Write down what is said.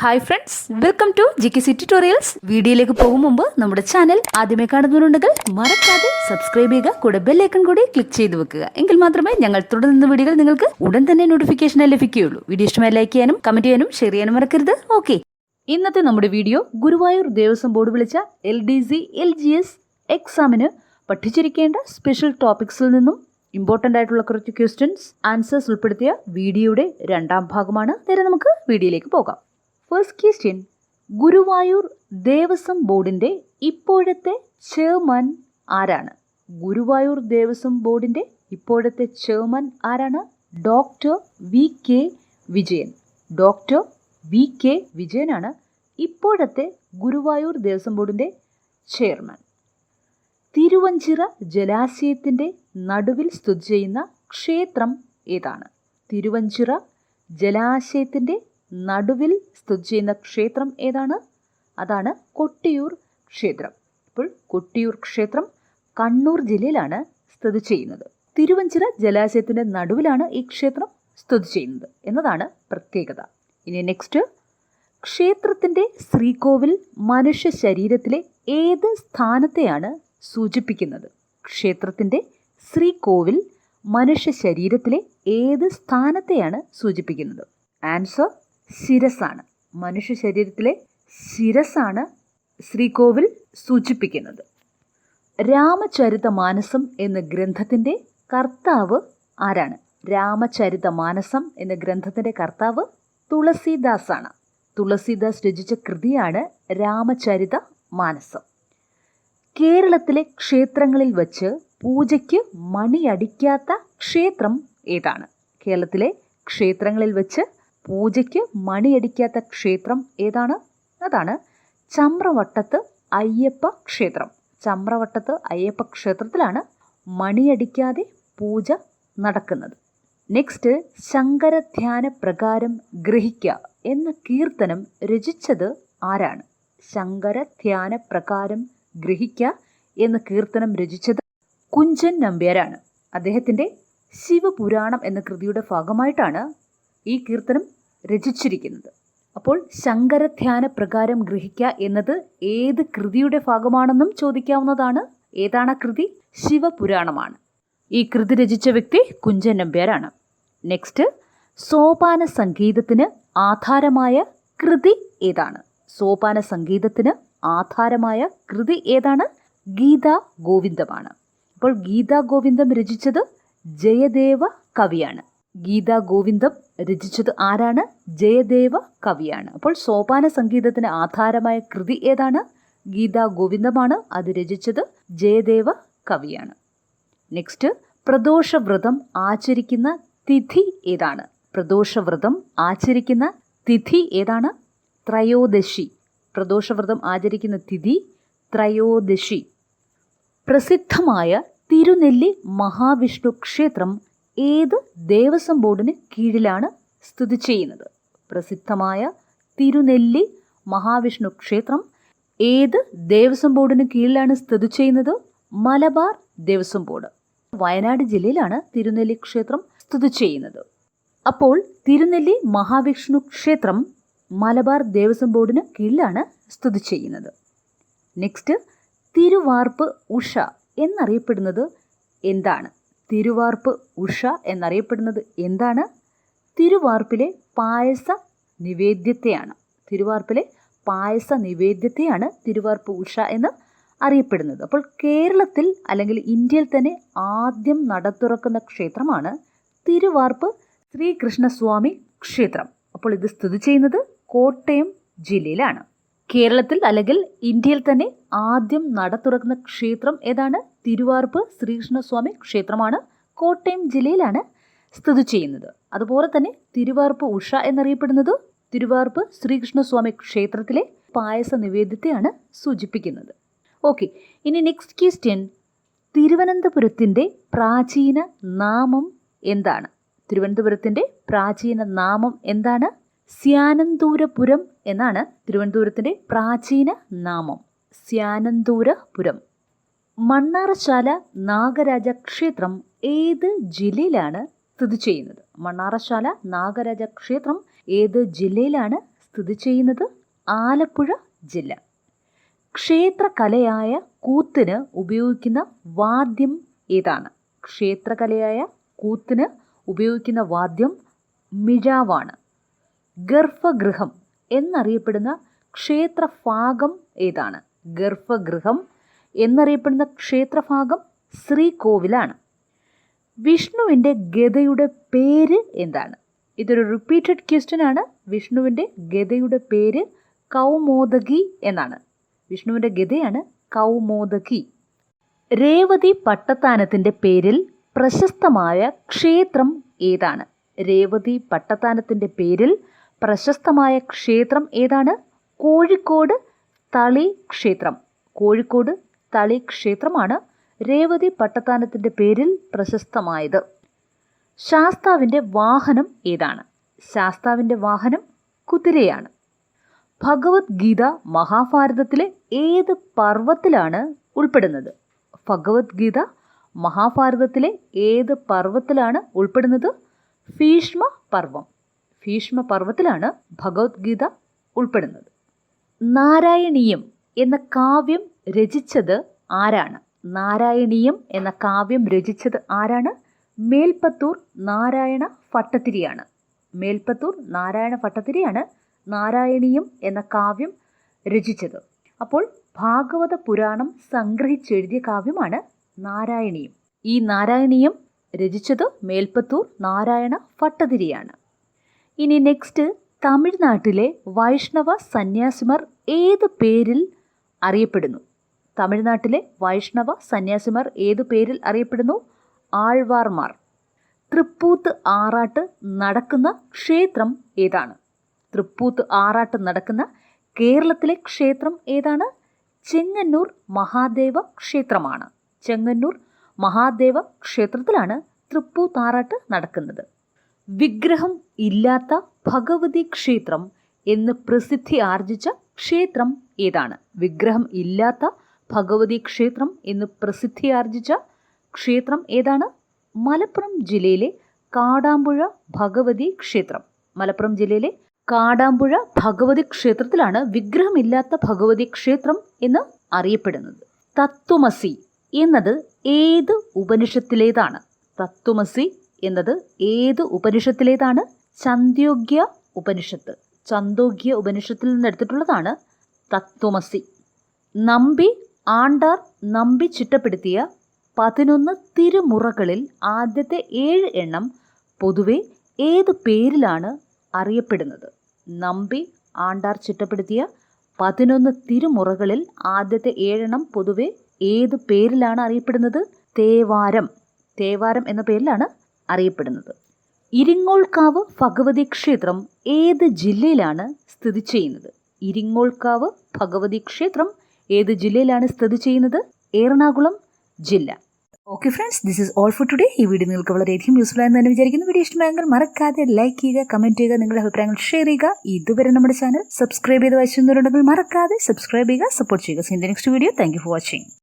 Hi friends welcome to G K C tutorials വീഡിയോയിലേക്ക് പോകും മുമ്പ് നമ്മുടെ ചാനൽ ആദ്യമേ കാണുന്നവരുണ്ടെങ്കിൽ മറക്കാതെ സബ്സ്ക്രൈബ് ചെയ്യുക കൂടെ ബെല്ലൈക്കൺ കൂടി ക്ലിക്ക് ചെയ്ത് വെക്കുക. എങ്കിൽ മാത്രമേ ഞങ്ങൾ തുടർന്ന് വീഡിയോകൾ നിങ്ങൾക്ക് ഉടൻ തന്നെ നോട്ടിഫിക്കേഷൻ ലഭിക്കുകയുള്ളൂ. വീഡിയോ ഇഷ്ടമായി ലൈക്ക് ചെയ്യാനും കമന്റ് ചെയ്യാനും ഷെയർ ചെയ്യാനും മറക്കരുത്. ഓക്കെ ഇന്നത്തെ നമ്മുടെ വീഡിയോ ഗുരുവായൂർ ദേവസ്വം ബോർഡ് വിളിച്ച L D C L G S എക്സാമിന് പഠിച്ചിരിക്കേണ്ട സ്പെഷ്യൽ ടോപ്പിക്സിൽ നിന്നും ഇമ്പോർട്ടന്റ് ആയിട്ടുള്ള കുറച്ച് ക്വസ്റ്റ്യൻസ് ആൻസേഴ്സ് ഉൾപ്പെടുത്തിയ വീഡിയോയുടെ രണ്ടാം ഭാഗമാണ്. നേരെ നമുക്ക് വീഡിയോയിലേക്ക് പോകാം. ഫസ്റ്റ് ക്വസ്റ്റ്യൻ ഗുരുവായൂർ ദേവസ്വം ബോർഡിന്റെ ഇപ്പോഴത്തെ ചെയർമാൻ ആരാണ്? ഗുരുവായൂർ ദേവസ്വം ബോർഡിന്റെ ഇപ്പോഴത്തെ ചെയർമാൻ ആരാണ്? Doctor V K Vijayan. Doctor V K വിജയനാണ് ഇപ്പോഴത്തെ ഗുരുവായൂർ ദേവസ്വം ബോർഡിന്റെ ചെയർമാൻ. തിരുവഞ്ചിറ ജലാശയത്തിന്റെ നടുവിൽ സ്ഥിതി ചെയ്യുന്ന ക്ഷേത്രം ഏതാണ്? തിരുവഞ്ചിറ ജലാശയത്തിന്റെ നടുവിൽ സ്ഥിതി ചെയ്യുന്ന ക്ഷേത്രം ഏതാണ്? അതാണ് കൊട്ടിയൂർ ക്ഷേത്രം. ഇപ്പോൾ കൊട്ടിയൂർ ക്ഷേത്രം കണ്ണൂർ ജില്ലയിലാണ് സ്ഥിതി ചെയ്യുന്നത്. തിരുവഞ്ചിറ ജലാശയത്തിന്റെ നടുവിലാണ് ഈ ക്ഷേത്രം സ്ഥിതി ചെയ്യുന്നത് എന്നതാണ് പ്രത്യേകത. ഇനി നെക്സ്റ്റ് ക്ഷേത്രത്തിന്റെ ശ്രീകോവിൽ മനുഷ്യ ശരീരത്തിലെ ഏത് സ്ഥാനത്തെയാണ് സൂചിപ്പിക്കുന്നത്? ക്ഷേത്രത്തിന്റെ ശ്രീകോവിൽ മനുഷ്യ ശരീരത്തിലെ ഏത് സ്ഥാനത്തെയാണ് സൂചിപ്പിക്കുന്നത്? ആൻസർ ശിരസാണ്. മനുഷ്യ ശരീരത്തിലെ ശിരസാണ് ശ്രീകോവിൽ സൂചിപ്പിക്കുന്നത്. രാമചരിത മാനസം എന്ന ഗ്രന്ഥത്തിന്റെ കർത്താവ് ആരാണ്? രാമചരിത മാനസം എന്ന ഗ്രന്ഥത്തിന്റെ കർത്താവ് തുളസീദാസാണ്. തുളസീദാസ് രചിച്ച കൃതിയാണ് രാമചരിത മാനസം. കേരളത്തിലെ ക്ഷേത്രങ്ങളിൽ വച്ച് പൂജയ്ക്ക് മണിയടിക്കാത്ത ക്ഷേത്രം ഏതാണ്? കേരളത്തിലെ ക്ഷേത്രങ്ങളിൽ വെച്ച് പൂജയ്ക്ക് മണിയടിക്കാത്ത ക്ഷേത്രം ഏതാണ്? അതാണ് ചമ്രവട്ടത്ത് അയ്യപ്പ ക്ഷേത്രം. ചമ്രവട്ടത്ത് അയ്യപ്പ ക്ഷേത്രത്തിലാണ് മണിയടിക്കാതെ പൂജ നടക്കുന്നത്. നെക്സ്റ്റ് ശങ്കരധ്യാന പ്രകാരം ഗ്രഹിക്ക എന്ന കീർത്തനം രചിച്ചത് ആരാണ്? ശങ്കരധ്യാന പ്രകാരം ഗ്രഹിക്ക എന്ന കീർത്തനം രചിച്ചത് കുഞ്ചൻ നമ്പ്യാരാണ്. അദ്ദേഹത്തിന്റെ ശിവപുരാണം എന്ന കൃതിയുടെ ഭാഗമായിട്ടാണ് ഈ കീർത്തനം രചിച്ചിരിക്കുന്നത്. അപ്പോൾ ശങ്കരധ്യാന പ്രകാരം ഗ്രഹിക്കുക എന്നത് ഏത് കൃതിയുടെ ഭാഗമാണെന്നും ചോദിക്കാവുന്നതാണ്. ഏതാണ് ആ കൃതി? ശിവപുരാണമാണ്. ഈ കൃതി രചിച്ച വ്യക്തി കുഞ്ചൻ നമ്പ്യാരാണ്. നെക്സ്റ്റ് സോപാന സംഗീതത്തിന് ആധാരമായ കൃതി ഏതാണ്? സോപാന സംഗീതത്തിന് ആധാരമായ കൃതി ഏതാണ്? ഗീതാ ഗോവിന്ദമാണ്. അപ്പോൾ ഗീതാ ഗോവിന്ദം രചിച്ചത് ജയദേവ കവിയാണ്. ഗീതാ ഗോവിന്ദം രചിച്ചത് ആരാണ്? ജയദേവ കവിയാണ്. അപ്പോൾ സോപാന സംഗീതത്തിന് ആധാരമായ കൃതി ഏതാണ്? ഗീതാ ഗോവിന്ദമാണ് അത് രചിച്ചത്. ജയദേവ കവിയാണ്. നെക്സ്റ്റ് പ്രദോഷവ്രതം ആചരിക്കുന്ന തിഥി ഏതാണ്? പ്രദോഷവ്രതം ആചരിക്കുന്ന തിഥി ഏതാണ്? ത്രയോദശി. പ്രദോഷവ്രതം ആചരിക്കുന്ന തിഥി ത്രയോദശി. പ്രസിദ്ധമായ തിരുനെല്ലി മഹാവിഷ്ണു ക്ഷേത്രം ഏത് ദേവസ്വം ബോർഡിന് കീഴിലാണ് സ്ഥിതി ചെയ്യുന്നത്? പ്രസിദ്ധമായ തിരുനെല്ലി മഹാവിഷ്ണു ക്ഷേത്രം ഏത് ദേവസ്വം ബോർഡിന് കീഴിലാണ് സ്ഥിതി ചെയ്യുന്നത്? മലബാർ ദേവസ്വം ബോർഡ്. വയനാട് ജില്ലയിലാണ് തിരുനെല്ലി ക്ഷേത്രം സ്ഥിതി ചെയ്യുന്നത്. അപ്പോൾ തിരുനെല്ലി മഹാവിഷ്ണു ക്ഷേത്രം മലബാർ ദേവസ്വം ബോർഡിന് കീഴിലാണ് സ്ഥിതി ചെയ്യുന്നത്. നെക്സ്റ്റ് തിരുവാർപ്പ് ഉഷ എന്നറിയപ്പെടുന്നത് എന്താണ്? തിരുവാർപ്പ് ഉഷ എന്നറിയപ്പെടുന്നത് എന്താണ്? തിരുവാർപ്പിലെ പായസ നിവേദ്യത്തെയാണ്. തിരുവാർപ്പിലെ പായസ നിവേദ്യത്തെയാണ് തിരുവാർപ്പ് ഉഷ എന്ന് അറിയപ്പെടുന്നത്. അപ്പോൾ കേരളത്തിൽ അല്ലെങ്കിൽ ഇന്ത്യയിൽ തന്നെ ആദ്യം നടത്തുറക്കുന്ന ക്ഷേത്രമാണ് തിരുവാർപ്പ് ശ്രീകൃഷ്ണസ്വാമി ക്ഷേത്രം. അപ്പോൾ ഇത് സ്ഥിതി ചെയ്യുന്നത് കോട്ടയം ജില്ലയിലാണ്. കേരളത്തിൽ അല്ലെങ്കിൽ ഇന്ത്യയിൽ തന്നെ ആദ്യം നട തുറക്കുന്ന ക്ഷേത്രം ഏതാണ്? തിരുവാർപ്പ് ശ്രീകൃഷ്ണസ്വാമി ക്ഷേത്രമാണ്. കോട്ടയം ജില്ലയിലാണ് സ്ഥിതി ചെയ്യുന്നത്. അതുപോലെ തന്നെ തിരുവാർപ്പ് ഉഷ എന്നറിയപ്പെടുന്നത് തിരുവാർപ്പ് ശ്രീകൃഷ്ണസ്വാമി ക്ഷേത്രത്തിലെ പായസ നിവേദ്യത്തെയാണ് സൂചിപ്പിക്കുന്നത്. ഓക്കെ ഇനി നെക്സ്റ്റ് ക്വസ്റ്റ്യൻ തിരുവനന്തപുരത്തിന്റെ പ്രാചീന നാമം എന്താണ്? തിരുവനന്തപുരത്തിന്റെ പ്രാചീന നാമം എന്താണ്? സ്യാനന്തൂരപുരം എന്നാണ് തിരുവനന്തപുരത്തിന്റെ പ്രാചീന നാമം സ്യാനന്തൂരപുരം മണ്ണാറശാല നാഗരാജ ക്ഷേത്രം ഏത് ജില്ലയിലാണ് സ്ഥിതി ചെയ്യുന്നത്? മണ്ണാറശാല നാഗരാജ ക്ഷേത്രം ഏത് ജില്ലയിലാണ് സ്ഥിതി ചെയ്യുന്നത്? ആലപ്പുഴ ജില്ല. ക്ഷേത്രകലയായ കൂത്തിന് ഉപയോഗിക്കുന്ന വാദ്യം ഏതാണ്? ക്ഷേത്രകലയായ കൂത്തിന് ഉപയോഗിക്കുന്ന വാദ്യം മിഴാവാണ്. ഗർഭഗൃഹം എന്നറിയപ്പെടുന്ന ക്ഷേത്രഭാഗം ഏതാണ്? ഗർഭഗൃഹം. എന്നറിയപ്പെടുന്ന ക്ഷേത്രഭാഗം ശ്രീകോവിലാണ്. വിഷ്ണുവിന്റെ ഗതയുടെ പേര് എന്താണ്? ഇതൊരു റിപ്പീറ്റഡ് ക്വസ്റ്റ്യൻ ആണ്. വിഷ്ണുവിന്റെ ഗതയുടെ പേര് കൗമോദകി എന്നാണ്. വിഷ്ണുവിന്റെ ഗതയാണ് കൗമോദകി. രേവതി പട്ടത്താനത്തിന്റെ പേരിൽ പ്രശസ്തമായ ക്ഷേത്രം ഏതാണ്? രേവതി പട്ടത്താനത്തിന്റെ പേരിൽ പ്രശസ്തമായ ക്ഷേത്രം ഏതാണ്? കോഴിക്കോട് തളി ക്ഷേത്രം. കോഴിക്കോട് തളി ക്ഷേത്രമാണ് രേവതി പട്ടത്താനത്തിന്റെ പേരിൽ പ്രശസ്തമായത്. ശാസ്താവിന്റെ വാഹനം ഏതാണ്? ശാസ്താവിന്റെ വാഹനം കുതിരയാണ്. ഭഗവത്ഗീത മഹാഭാരതത്തിലെ ഏത് പർവത്തിലാണ് ഉൾപ്പെടുന്നത്? ഭഗവത്ഗീത മഹാഭാരതത്തിലെ ഏത് പർവത്തിലാണ് ഉൾപ്പെടുന്നത്? ഭീഷ്മ പർവം ഭീഷ്മ പർവത്തിലാണ് ഭഗവത്ഗീത ഉൾപ്പെടുന്നത്. നാരായണീയം എന്ന കാവ്യം രചിച്ചത് ആരാണ്? നാരായണീയം എന്ന കാവ്യം രചിച്ചത് ആരാണ്? മേൽപ്പത്തൂർ നാരായണ ഭട്ടത്തിരിയാണ് മേൽപ്പത്തൂർ നാരായണ ഭട്ടത്തിരിയാണ് നാരായണീയം എന്ന കാവ്യം രചിച്ചത്. അപ്പോൾ ഭാഗവത പുരാണം സംഗ്രഹിച്ചെഴുതിയ കാവ്യമാണ് നാരായണീയം. ഈ നാരായണീയം രചിച്ചത് മേൽപ്പത്തൂർ നാരായണ ഭട്ടതിരിയാണ്. ഇനി നെക്സ്റ്റ് തമിഴ്നാട്ടിലെ വൈഷ്ണവ സന്യാസിമാർ ഏത് പേരിൽ അറിയപ്പെടുന്നു? തമിഴ്നാട്ടിലെ വൈഷ്ണവ സന്യാസിമാർ ഏതു പേരിൽ അറിയപ്പെടുന്നു? ആൾവാർമാർ. തൃപ്പൂത്ത് ആറാട്ട് നടക്കുന്ന ക്ഷേത്രം ഏതാണ്? തൃപ്പൂത്ത് ആറാട്ട് നടക്കുന്ന കേരളത്തിലെ ക്ഷേത്രം ഏതാണ്? ചെങ്ങന്നൂർ മഹാദേവ ക്ഷേത്രമാണ്. ചെങ്ങന്നൂർ മഹാദേവ ക്ഷേത്രത്തിലാണ് തൃപ്പൂത്താറാട്ട് നടക്കുന്നത്. വിഗ്രഹം ഇല്ലാത്ത ഭഗവതി ക്ഷേത്രം എന്ന് പ്രസിദ്ധി ആർജിച്ച ക്ഷേത്രം ഏതാണ്? വിഗ്രഹം ഇല്ലാത്ത ഭഗവതി ക്ഷേത്രം എന്ന് പ്രസിദ്ധി ആർജിച്ച ക്ഷേത്രം ഏതാണ്? മലപ്പുറം ജില്ലയിലെ കാടാമ്പുഴ ഭഗവതി ക്ഷേത്രം. മലപ്പുറം ജില്ലയിലെ കാടാമ്പുഴ ഭഗവതി ക്ഷേത്രത്തിലാണ് വിഗ്രഹമില്ലാത്ത ഭഗവതി ക്ഷേത്രം എന്ന് അറിയപ്പെടുന്നത്. തത്വമസി എന്നത് ഏത് ഉപനിഷത്തിലേതാണ്? തത്വമസി എന്നത് ഏത് ഉപനിഷത്തിലേതാണ്? ചന്ദ്യോഗ്യ ഉപനിഷത്ത്. ചന്തോഗ്യ ഉപനിഷത്തിൽ നിന്ന് എടുത്തിട്ടുള്ളതാണ് തത്വമസി. നമ്പി ആണ്ടാർ നമ്പി ചിട്ടപ്പെടുത്തിയ പതിനൊന്ന് തിരുമുറകളിൽ ആദ്യത്തെ ഏഴ് എണ്ണം പൊതുവെ ഏത് പേരിലാണ് അറിയപ്പെടുന്നത്? നമ്പി ആണ്ടാർ ചിട്ടപ്പെടുത്തിയ പതിനൊന്ന് തിരുമുറകളിൽ ആദ്യത്തെ ഏഴെണ്ണം പൊതുവെ ഏത് പേരിലാണ് അറിയപ്പെടുന്നത്? തേവാരം. തേവാരം എന്ന പേരിലാണ് അറിയപ്പെടുന്നത്. ഇരിങ്ങോൾക്കാവ് ഭഗവതി ക്ഷേത്രം ഏത് ജില്ലയിലാണ് സ്ഥിതി ചെയ്യുന്നത്? ഇരിങ്ങോൾക്കാവ് ഭഗവതി ക്ഷേത്രം ഏത് ജില്ലയിലാണ് സ്ഥിതി ചെയ്യുന്നത്? എറണാകുളം ജില്ല. Okay friends this is all for today ഈ വീഡിയോ നിങ്ങൾക്ക് വളരെയധികം യൂസ്ഫുൾ ആയെന്ന് തന്നെ വിചാരിക്കുന്നു. വീഡിയോ ഇഷ്ടമായെങ്കിൽ മറക്കാതെ ലൈക്ക് ചെയ്യുക കമന്റ് ചെയ്യുക നിങ്ങളുടെ അഭിപ്രായങ്ങൾ ഷെയർ ചെയ്യുക. ഇതുവരെ നമ്മുടെ ചാനൽ സബ്സ്ക്രൈബ് ചെയ്ത് വായിച്ചിരുന്നവരുണ്ടെങ്കിൽ മറക്കാതെ സബ്സ്ക്രൈബ് ചെയ്യുക സപ്പോർട്ട് ചെയ്യുക. Seen next video thank for watching